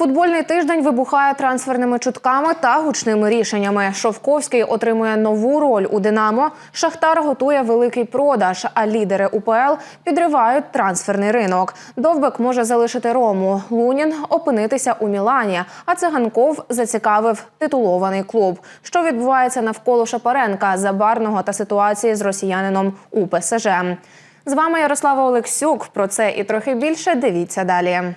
Футбольний тиждень вибухає трансферними чутками та гучними рішеннями. Шовковський отримує нову роль у Динамо. Шахтар готує великий продаж, а лідери УПЛ підривають трансферний ринок. Довбек може залишити Рому. Лунін опинитися у Мілані. А циганков зацікавив титулований клуб. Що відбувається навколо Шапаренка, Забарного та ситуації з росіянином у ПСЖ. З вами Ярослава Олексюк. Про це і трохи більше дивіться далі.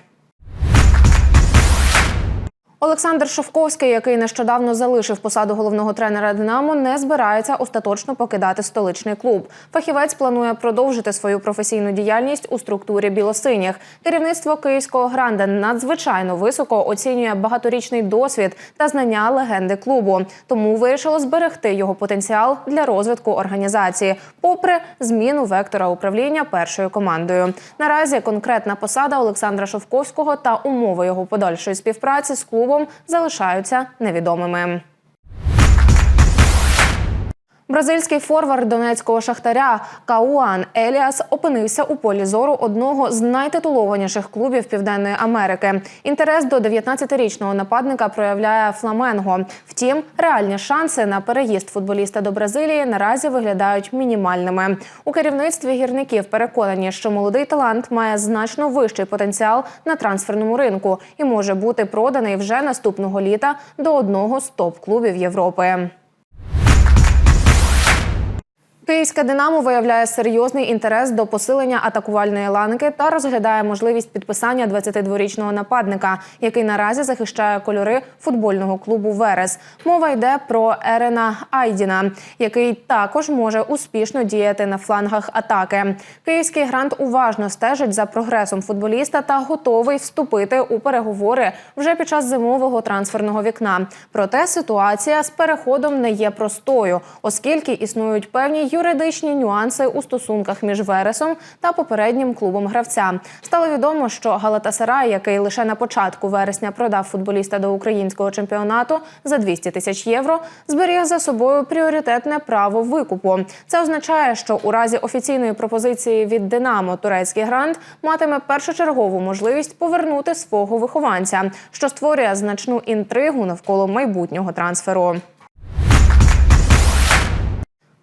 Олександр Шовковський, який нещодавно залишив посаду головного тренера Динамо, не збирається остаточно покидати столичний клуб. Фахівець планує продовжити свою професійну діяльність у структурі білосиніх. Керівництво київського гранда надзвичайно високо оцінює багаторічний досвід та знання легенди клубу. Тому вирішило зберегти його потенціал для розвитку організації, попри зміну вектора управління першою командою. Наразі конкретна посада Олександра Шовковського та умови його подальшої співпраці з клубом залишаються невідомими. Бразильський форвард донецького шахтаря Кауан Еліас опинився у полі зору одного з найтитулованіших клубів Південної Америки. Інтерес до 19-річного нападника проявляє Фламенго. Втім, реальні шанси на переїзд футболіста до Бразилії наразі виглядають мінімальними. У керівництві гірників переконані, що молодий талант має значно вищий потенціал на трансферному ринку і може бути проданий вже наступного літа до одного з топ-клубів Європи. Київське Динамо виявляє серйозний інтерес до посилення атакувальної ланки та розглядає можливість підписання 22-річного нападника, який наразі захищає кольори футбольного клубу Верес. Мова йде про Ерена Айдіна, який також може успішно діяти на флангах атаки. Київський грант уважно стежить за прогресом футболіста та готовий вступити у переговори вже під час зимового трансферного вікна. Проте ситуація з переходом не є простою, оскільки існують певні юридичні нюанси у стосунках між Вересом та попереднім клубом гравця. Стало відомо, що Галатасарай, який лише на початку вересня продав футболіста до українського чемпіонату за 200 тисяч євро, зберіг за собою пріоритетне право викупу. Це означає, що у разі офіційної пропозиції від Динамо турецький грант матиме першочергову можливість повернути свого вихованця, що створює значну інтригу навколо майбутнього трансферу.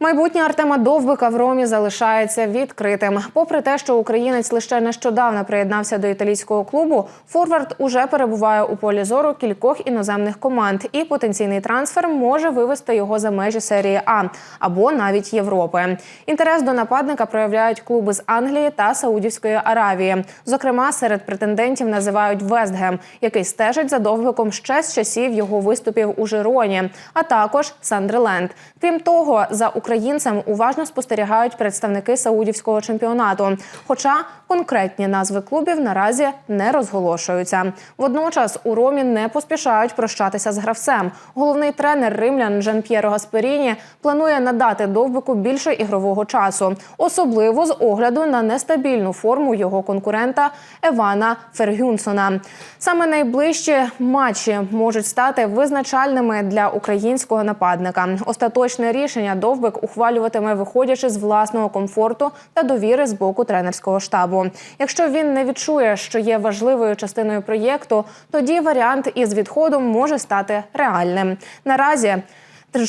Майбутнє Артема Довбика в Ромі залишається відкритим. Попри те, що українець лише нещодавно приєднався до італійського клубу, Форвард уже перебуває у полі зору кількох іноземних команд, і потенційний трансфер може вивести його за межі серії А або навіть Європи. Інтерес до нападника проявляють клуби з Англії та Саудівської Аравії. Зокрема, серед претендентів називають Вестгем, який стежить за Довбиком ще з часів його виступів у Жироні, а також Сандерленд. Крім того, за українцем уважно спостерігають представники саудівського чемпіонату. Хоча конкретні назви клубів наразі не розголошуються. Водночас у Ромі не поспішають прощатися з гравцем. Головний тренер римлян Жан П'єро Гасперіні планує надати довбику більше ігрового часу, особливо з огляду на нестабільну форму його конкурента Евана Фергюнсона. Саме найближчі матчі можуть стати визначальними для українського нападника. Остаточне рішення довбик ухвалюватиме, виходячи з власного комфорту та довіри з боку тренерського штабу. Якщо він не відчує, що є важливою частиною проєкту, тоді варіант із відходом може стати реальним. Наразі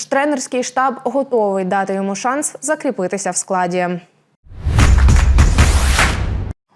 тренерський штаб готовий дати йому шанс закріпитися в складі.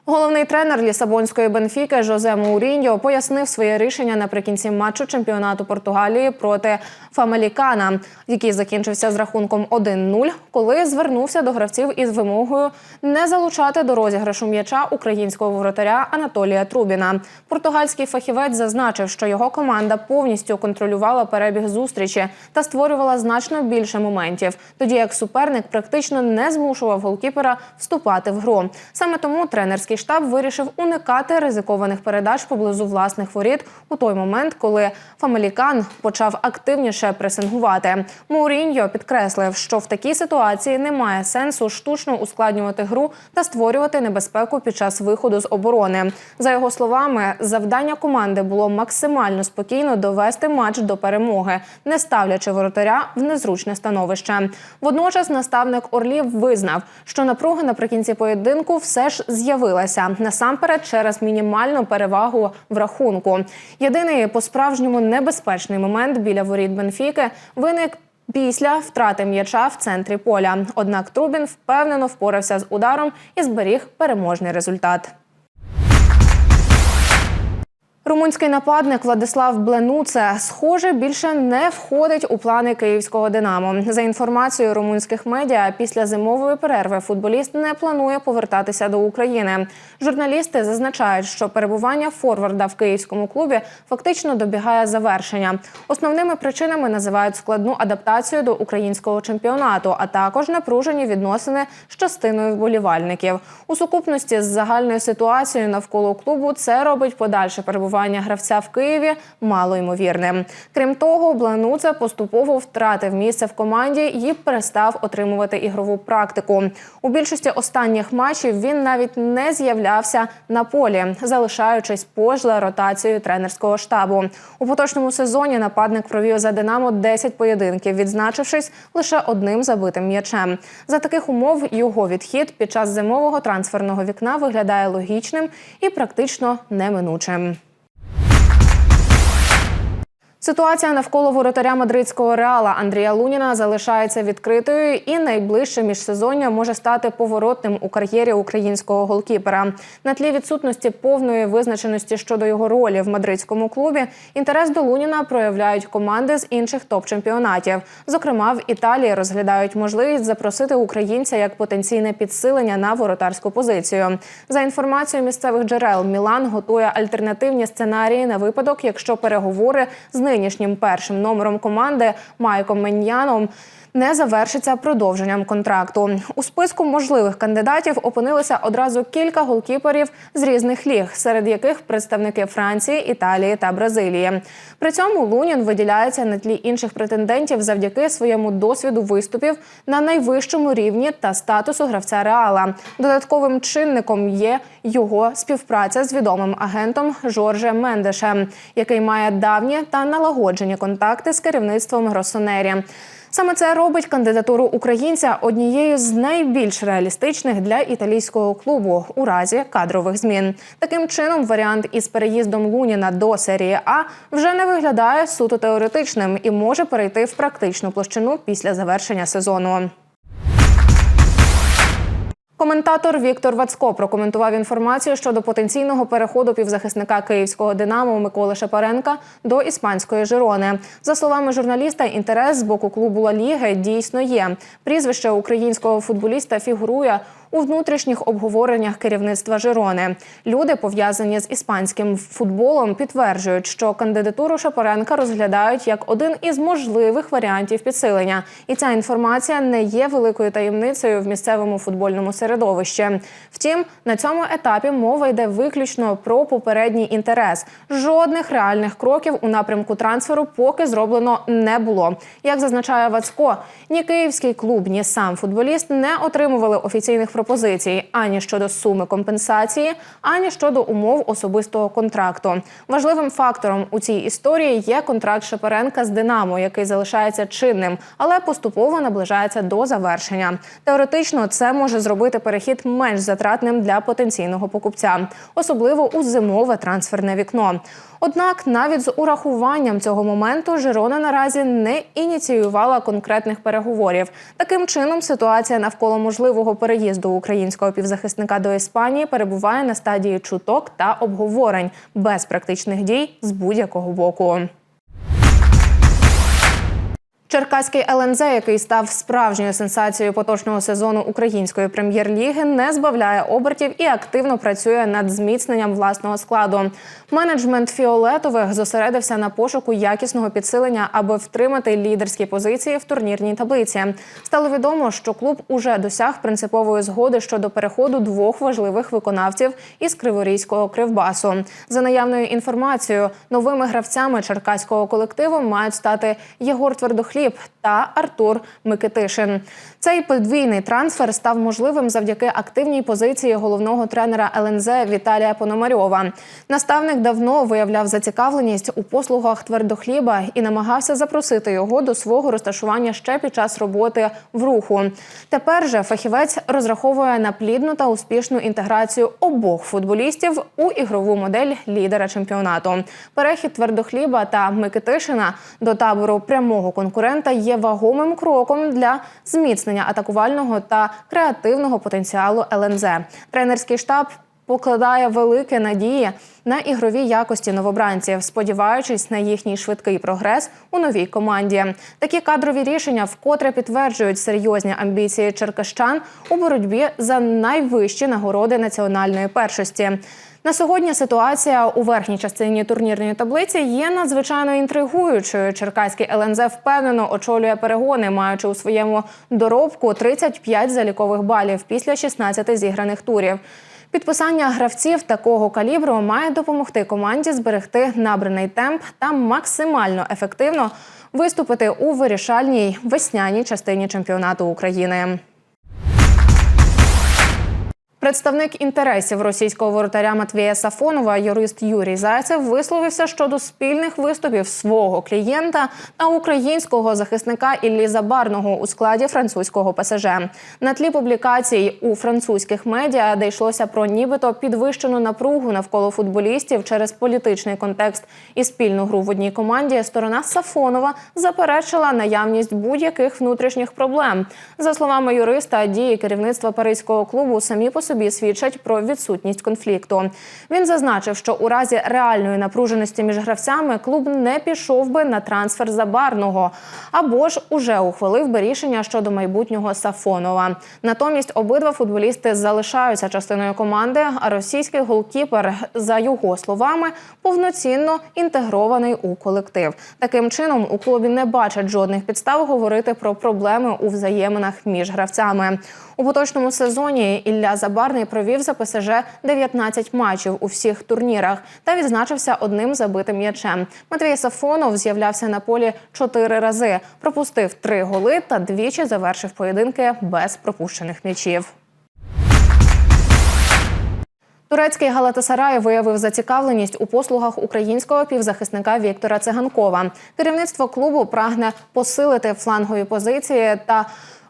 Головний тренер Лісабонської Бенфіки Жозе Моуріньо пояснив своє рішення наприкінці матчу чемпіонату Португалії проти Фамелікана, який закінчився з рахунком 1-0, коли звернувся до гравців із вимогою не залучати до розіграшу м'яча українського воротаря Анатолія Трубіна. Португальський фахівець зазначив, що його команда повністю контролювала перебіг зустрічі та створювала значно більше моментів, тоді як суперник практично не змушував голкіпера вступати в гру. Саме тому тренерський тренерський штаб вирішив уникати ризикованих передач поблизу власних воріт у той момент, коли Фамалікан почав активніше пресингувати. Мауріньо підкреслив, що в такій ситуації немає сенсу штучно ускладнювати гру та створювати небезпеку під час виходу з оборони. За його словами, завдання команди було максимально спокійно довести матч до перемоги, не ставлячи воротаря в незручне становище. Водночас наставник Орлів визнав, що напруга наприкінці поєдинку все ж з'явилася насамперед через мінімальну перевагу в рахунку. Єдиний по-справжньому небезпечний момент біля воріт Бенфіки виник. Після втрати м'яча в центрі поля. Однак Трубін впевнено впорався з ударом і зберіг переможний результат. Румунський нападник Владислав Бленуце, схоже, більше не входить у плани київського Динамо. За інформацією румунських медіа, після зимової перерви футболіст не планує повертатися до України. Журналісти зазначають, що перебування форварда в київському клубі фактично добігає завершення. Основними причинами називають складну адаптацію до українського чемпіонату, а також напружені відносини з частиною вболівальників. У сукупності з загальною ситуацією навколо клубу це робить подальше перебування гравця в Києві малоймовірним. Крім того, Блануце поступово втратив місце в команді і перестав отримувати ігрову практику. У більшості останніх матчів він навіть не з'являвся на полі, залишаючись поза ротацією тренерського штабу. У поточному сезоні нападник провів за Динамо 10 поєдинків, відзначившись лише одним забитим м'ячем. За таких умов його відхід під час зимового трансферного вікна виглядає логічним і практично неминучим. Ситуація навколо воротаря мадридського реала Андрія Луніна залишається відкритою, і найближче міжсезоння може стати поворотним у кар'єрі українського голкіпера. На тлі відсутності повної визначеності щодо його ролі в мадридському клубі. Інтерес до Луніна проявляють команди з інших топ-чемпіонатів. Зокрема, в Італії розглядають можливість запросити українця як потенційне підсилення на воротарську позицію. За інформацією місцевих джерел, Мілан готує альтернативні сценарії на випадок, якщо переговори з нинішнім першим номером команди Майком Меньяном не завершиться продовженням контракту. У списку можливих кандидатів опинилися одразу кілька голкіперів з різних ліг, серед яких представники Франції, Італії та Бразилії. При цьому Лунін виділяється на тлі інших претендентів завдяки своєму досвіду виступів на найвищому рівні та статусу гравця Реала. Додатковим чинником є його співпраця з відомим агентом Жорже Мендешем, який має давні та налагоджені контакти з керівництвом Гросонері. Саме це робить кандидатуру українця однією з найбільш реалістичних для італійського клубу у разі кадрових змін. Таким чином, варіант із переїздом Луніна до серії А вже не виглядає суто теоретичним і може перейти в практичну площину після завершення сезону. Коментатор Віктор Вацко прокоментував інформацію щодо потенційного переходу півзахисника київського динамо Миколи Шапаренка до іспанської Жирони. За словами журналіста, інтерес з боку клубу Ла Ліги дійсно є. Прізвище українського футболіста фігурує у внутрішніх обговореннях керівництва Жирони. Люди, пов'язані з іспанським футболом, підтверджують, що кандидатуру Шапаренка розглядають як один із можливих варіантів підсилення. І ця інформація не є великою таємницею в місцевому футбольному середовищі. Втім, на цьому етапі мова йде виключно про попередній інтерес. Жодних реальних кроків у напрямку трансферу поки зроблено не було. Як зазначає Вацко, ні київський клуб, ні сам футболіст не отримували офіційних пропозицій ані щодо суми компенсації, ані щодо умов особистого контракту. Важливим фактором у цій історії є контракт Шапаренка з Динамо, який залишається чинним, але поступово наближається до завершення. Теоретично це може зробити перехід менш затратним для потенційного покупця, особливо у зимове трансферне вікно. Однак, навіть з урахуванням цього моменту Жирона наразі не ініціювала конкретних переговорів. Таким чином, ситуація навколо можливого переїзду українського півзахисника до Іспанії перебуває на стадії чуток та обговорень без практичних дій з будь-якого боку. Черкаський ЛНЗ, який став справжньою сенсацією поточного сезону української прем'єр-ліги, не збавляє обертів і активно працює над зміцненням власного складу. Менеджмент фіолетових зосередився на пошуку якісного підсилення, аби втримати лідерські позиції в турнірній таблиці. Стало відомо, що клуб уже досяг принципової згоди щодо переходу двох важливих виконавців із Криворізького кривбасу. За наявною інформацією, новими гравцями черкаського колективу мають стати Єгор Твердохліб та Артур Микитишин. Цей подвійний трансфер став можливим завдяки активній позиції головного тренера ЛНЗ Віталія Пономарьова. Наставник давно виявляв зацікавленість у послугах твердохліба і намагався запросити його до свого розташування ще під час роботи в руху. Тепер же фахівець розраховує на плідну та успішну інтеграцію обох футболістів у ігрову модель лідера чемпіонату. Перехід твердохліба та Микитишина до табору прямого конкурента є вагомим кроком для зміцнення атакувального та креативного потенціалу ЛНЗ. Тренерський штаб покладає великі надії на ігрові якості новобранців, сподіваючись на їхній швидкий прогрес у новій команді. Такі кадрові рішення вкотре підтверджують серйозні амбіції черкащан у боротьбі за найвищі нагороди національної першості. На сьогодні ситуація у верхній частині турнірної таблиці є надзвичайно інтригуючою. Черкаський ЛНЗ впевнено очолює перегони, маючи у своєму доробку 35 залікових балів після 16 зіграних турів. Підписання гравців такого калібру має допомогти команді зберегти набраний темп та максимально ефективно виступити у вирішальній весняній частині чемпіонату України. Представник інтересів російського воротаря Матвія Сафонова, юрист Юрій Зайцев, висловився щодо спільних виступів свого клієнта та українського захисника Іллі Забарного у складі французького ПСЖ. На тлі публікацій у французьких медіа, де йшлося про нібито підвищену напругу навколо футболістів через політичний контекст і спільну гру в одній команді, сторона Сафонова заперечила наявність будь-яких внутрішніх проблем. За словами юриста, дії керівництва паризького клубу самі по собі свідчать про відсутність конфлікту. Він зазначив, що у разі реальної напруженості між гравцями клуб не пішов би на трансфер забарного або ж уже ухвалив би рішення щодо майбутнього Сафонова. Натомість обидва футболісти залишаються частиною команди. А російський голкіпер, за його словами, повноцінно інтегрований у колектив. Таким чином у клубі не бачать жодних підстав говорити про проблеми у взаєминах між гравцями. У поточному сезоні Ілля Забарний провів за ПСЖ 19 матчів у всіх турнірах та відзначився одним забитим м'ячем. Матвій Сафонов з'являвся на полі чотири рази, пропустив три голи та двічі завершив поєдинки без пропущених м'ячів. Турецький Галатасарай виявив зацікавленість у послугах українського півзахисника Віктора Циганкова. Керівництво клубу прагне посилити флангові позиції та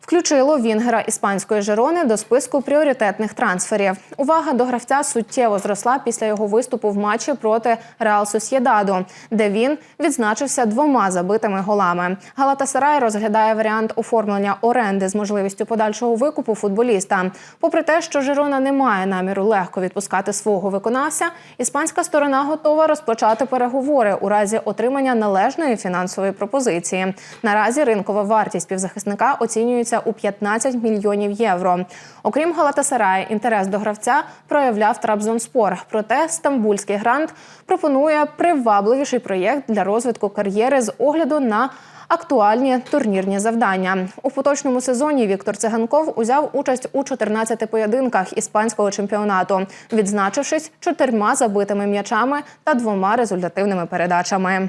Включило Вінгера іспанської Жерони до списку пріоритетних трансферів. Увага до гравця суттєво зросла після його виступу в матчі проти Реал Сосєдаду, де він відзначився двома забитими голами. Галатасарай розглядає варіант оформлення оренди з можливістю подальшого викупу футболіста. Попри те, що Жерона не має наміру легко відпускати свого виконавця, іспанська сторона готова розпочати переговори у разі отримання належної фінансової пропозиції. Наразі ринкова вартість півзахисника оцінюється у 15 мільйонів євро. Окрім Галатасарая, інтерес до гравця проявляв Трабзонспор. Проте стамбульський грант пропонує привабливіший проєкт для розвитку кар'єри з огляду на Актуальні турнірні завдання у поточному сезоні. Віктор Циганков узяв участь у 14 поєдинках іспанського чемпіонату, відзначившись чотирма забитими м'ячами та двома результативними передачами.